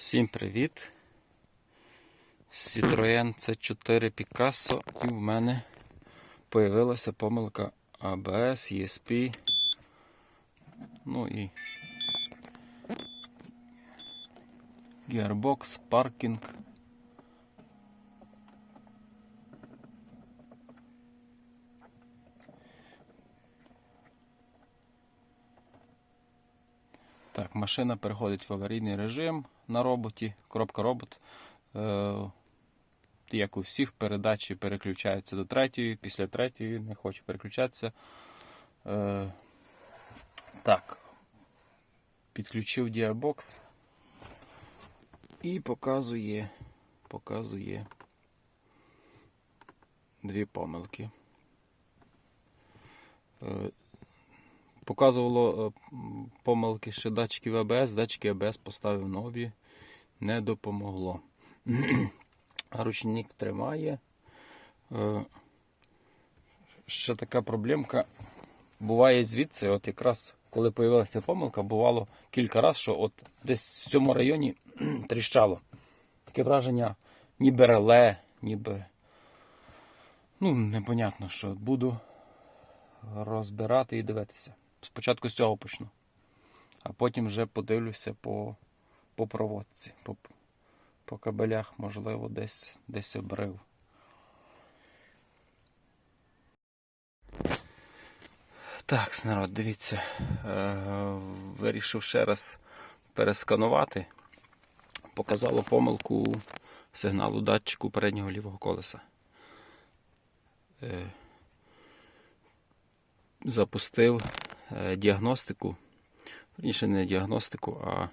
Всім привіт! Citroen C4 Picasso і в мене появилася помилка ABS, ESP. Ну і Gearbox, паркінг. Так, машина переходить в аварійний режим на роботі, коробка робот. Е, як у всіх, передачі переключаються до третьої, після третьої не хоче переключатися. Е, так, підключив діабокс і показує, показує дві помилки. Показувало е, помилки ще датчиків АБС, датчики АБС поставив нові, не допомогло. Ручник тримає. Е, Ще така проблемка. Буває звідси, от якраз коли з'явилася помилка, бувало кілька разів, що от десь в цьому районі тріщало. Таке враження, ніби реле, ніби. Ну, непонятно, що буду розбирати і дивитися. Спочатку з цього почну, а потім вже подивлюся по, по проводці, по, по кабелях, можливо, десь, десь обрив. Так, народ, дивіться, е, вирішив ще раз пересканувати. Показало помилку сигналу датчику переднього лівого колеса. Е, запустив діагностику. Верніше не діагностику, а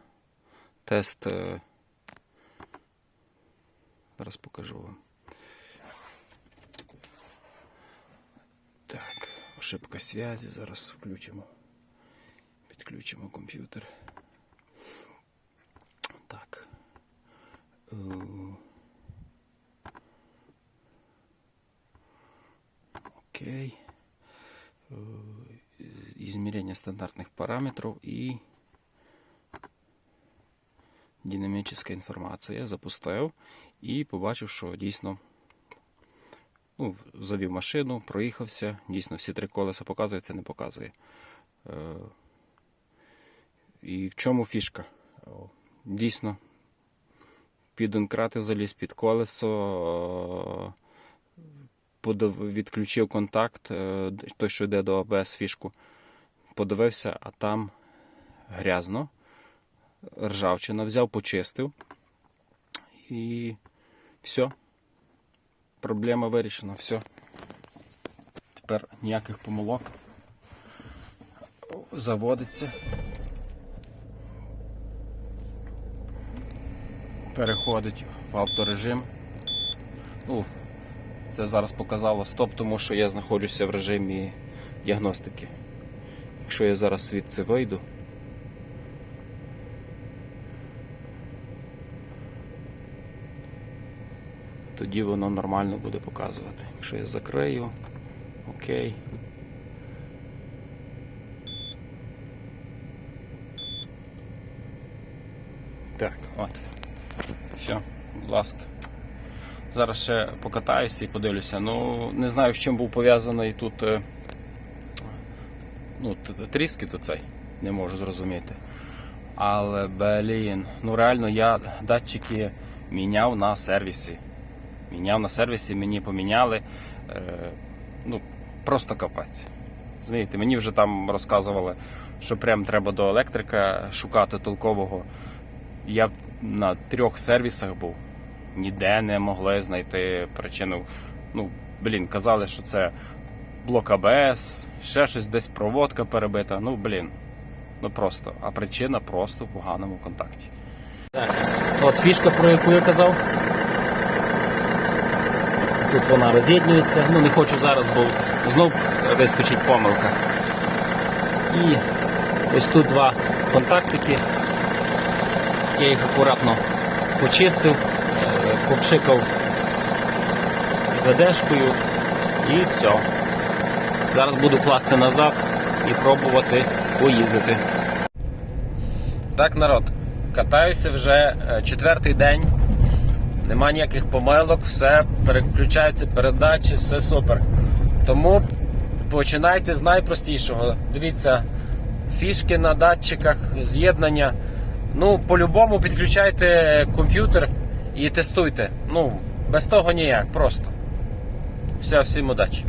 тест. е, Зараз покажу вам. Так, ошибка зв'язі. Зараз включимо. Підключимо комп'ютер. Так. Е, Окей. Е, измерение стандартных параметров и динамічна інформація. Я запустив і побачив, що дійсно ну, завів машину, проїхався. Дійсно, всі три колеса показує, це не показує. І в чому фішка? О, Дійсно, під онкрати заліз під колесо, відключив контакт, е, той, що йде до АБС фішку, подивився, а там грязно, ржавчина, взяв, почистив. І все. Проблема вирішена, все. Тепер ніяких помилок. Заводиться. Переходить в авторежим. Ну, це зараз показало стоп, тому що я знаходжуся в режимі діагностики. Якщо я зараз звідси вийду. Тоді воно нормально буде показувати. Якщо я закрию, окей. Так, от. Все, будь ласка. Зараз ще покатаюся і подивлюся. Ну, не знаю, з чим був пов'язаний тут е, ну, тріски то цей, не можу зрозуміти. Але, блін, ну реально я датчики міняв на сервісі. Міняв на сервісі, мені поміняли. Е, ну, просто капець. Розумієте, мені вже там розказували, що прям треба до електрика шукати толкового. Я на трьох сервісах був ніде не могли знайти причину. Ну, блін, казали, що це блок АБС, ще щось десь проводка перебита. Ну, блін. Ну просто. А причина просто в поганому контакті. Так, от фішка, про яку я казав. Тут вона роз'єднується. Ну, не хочу зараз, бо знов вискочить помилка. І ось тут два контактики. Я їх акуратно почистив, попшикав ведешкою і все. Зараз буду класти назад і пробувати поїздити. Так, народ, Катаюся вже е, четвертий день. Нема ніяких помилок, все переключаються передачі, все супер. Тому починайте з найпростішого. Дивіться, фішки на датчиках, з'єднання. Ну, по-любому підключайте комп'ютер і тестуйте. Ну, без того ніяк, просто. Все, всім удачі.